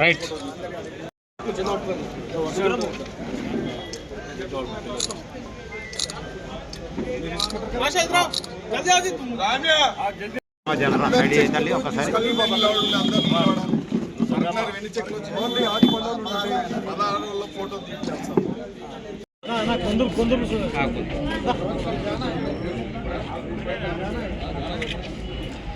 Right ready అవుతుంది ఒకసారి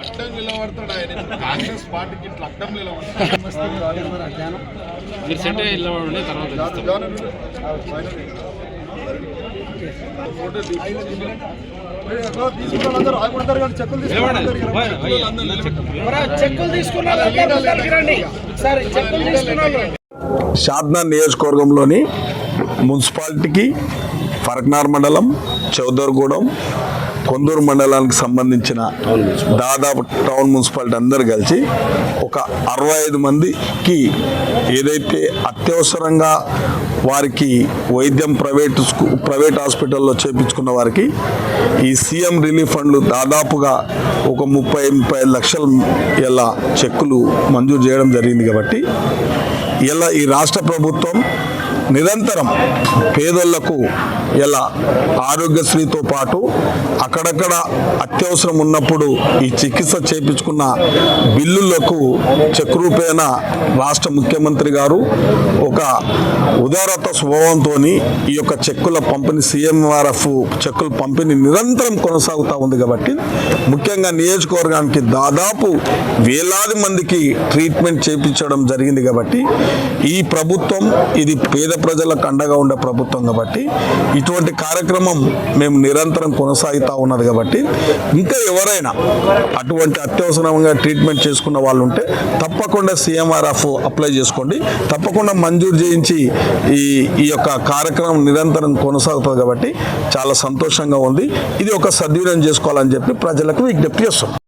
అడ్డం నిలబడతాడు ఆయన? కాంగ్రెస్ పార్టీకి ఇట్లా అడ్డం నిలబడతాడు. మీరు సెట్ షాద్నా నియోజకవర్గంలోని మున్సిపాలిటీకి ఫరక్నార్ మండలం చౌదర్గూడెం కొందూరు మండలానికి సంబంధించిన దాదాపు టౌన్ మున్సిపాలిటీ అందరు కలిసి ఒక అరవై ఐదు మందికి ఏదైతే అత్యవసరంగా వారికి వైద్యం ప్రైవేట్ ప్రైవేట్ హాస్పిటల్లో చేపించుకున్న వారికి ఈ సీఎం రిలీఫ్ ఫండ్లు దాదాపుగా ఒక ముప్పై ముప్పై లక్షల ఇలా చెక్కులు మంజూరు చేయడం జరిగింది కాబట్టి ఇలా ఈ రాష్ట్ర ప్రభుత్వం నిరంతరం పేదోళ్ళకు ఇలా ఆరోగ్యశ్రీతో పాటు అక్కడక్కడ అత్యవసరం ఉన్నప్పుడు ఈ చికిత్స చేపించుకున్న బిల్లులకు చెక్ రూపేణ రాష్ట్ర ముఖ్యమంత్రి గారు ఒక ఉదారత స్వభావంతో ఈ యొక్క చెక్కుల పంపిణీ సీఎంఆర్ఎఫ్ చెక్కుల పంపిణీ నిరంతరం కొనసాగుతూ ఉంది కాబట్టి ముఖ్యంగా నియోజకవర్గానికి దాదాపు వేలాది మందికి ట్రీట్మెంట్ చేయించడం జరిగింది కాబట్టి ఈ ప్రభుత్వం ఇది పేద ప్రజలకు అండగా ఉండే ప్రభుత్వం కాబట్టి ఇటువంటి కార్యక్రమం మేము నిరంతరం కొనసాగుతూ ఉన్నది కాబట్టి ఇంకా ఎవరైనా అటువంటి అత్యవసరంగా ట్రీట్మెంట్ చేసుకున్న వాళ్ళు ఉంటే తప్పకుండా సీఎంఆర్ఎఫ్ అప్లై చేసుకోండి. తప్పకుండా మంజూరు చేయించి ఈ ఈ యొక్క కార్యక్రమం నిరంతరం కొనసాగుతుంది కాబట్టి చాలా సంతోషంగా ఉంది. ఇది ఒక సద్వినియోగం చేసుకోవాలని చెప్పి ప్రజలకు విజ్ఞప్తి చేస్తున్నాం.